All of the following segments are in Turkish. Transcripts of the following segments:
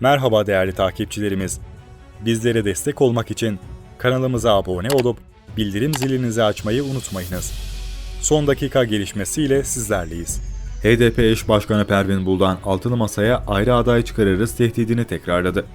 Merhaba değerli takipçilerimiz. Bizlere destek olmak için kanalımıza abone olup bildirim zilinizi açmayı unutmayınız. Son dakika gelişmesiyle sizlerleyiz. HDP eş başkanı Pervin Buldan altılı masaya ayrı aday çıkarırız tehdidini tekrarladı.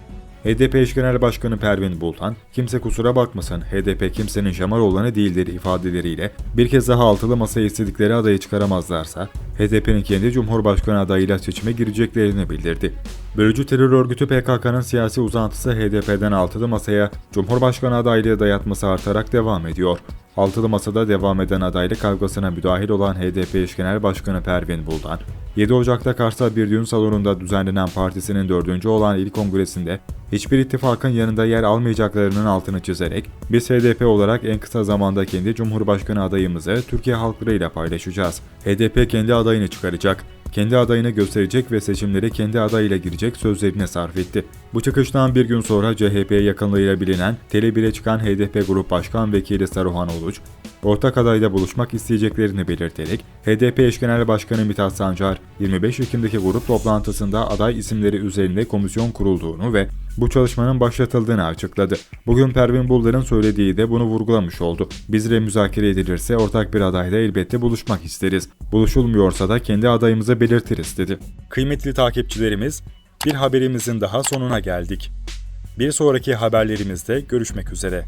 HDP eş genel başkanı Pervin Buldan, kimse kusura bakmasın HDP kimsenin Şamaroğlan'ı değildir ifadeleriyle bir kez daha altılı masaya istedikleri adayı çıkaramazlarsa HDP'nin kendi Cumhurbaşkanı adayıyla seçime gireceklerini bildirdi. Bölücü terör örgütü PKK'nın siyasi uzantısı HDP'den altılı masaya Cumhurbaşkanı adaylığı dayatması artarak devam ediyor. Altılı masada devam eden adaylık kavgasına müdahil olan HDP eş genel başkanı Pervin Buldan, 7 Ocak'ta Kars'ta bir düğün salonunda düzenlenen partisinin dördüncü olan il kongresinde hiçbir ittifakın yanında yer almayacaklarının altını çizerek biz HDP olarak en kısa zamanda kendi Cumhurbaşkanı adayımızı Türkiye halklarıyla paylaşacağız. HDP kendi adayını çıkaracak, kendi adayını gösterecek ve seçimlere kendi adayıyla girecek sözlerine sarf etti. Bu çıkıştan bir gün sonra CHP'ye yakınlığıyla bilinen Tele1'e çıkan HDP Grup Başkan Vekili Saruhan Uluç, ortak adayda buluşmak isteyeceklerini belirterek HDP eş genel başkanı Mithat Sancar 25 Ekim'deki grup toplantısında aday isimleri üzerinde komisyon kurulduğunu ve bu çalışmanın başlatıldığını açıkladı. Bugün Pervin Buldar'ın söylediği de bunu vurgulamış oldu. Bizle müzakere edilirse ortak bir adayla elbette buluşmak isteriz. Buluşulmuyorsa da kendi adayımızı belirtiriz dedi. Kıymetli takipçilerimiz, bir haberimizin daha sonuna geldik. Bir sonraki haberlerimizde görüşmek üzere.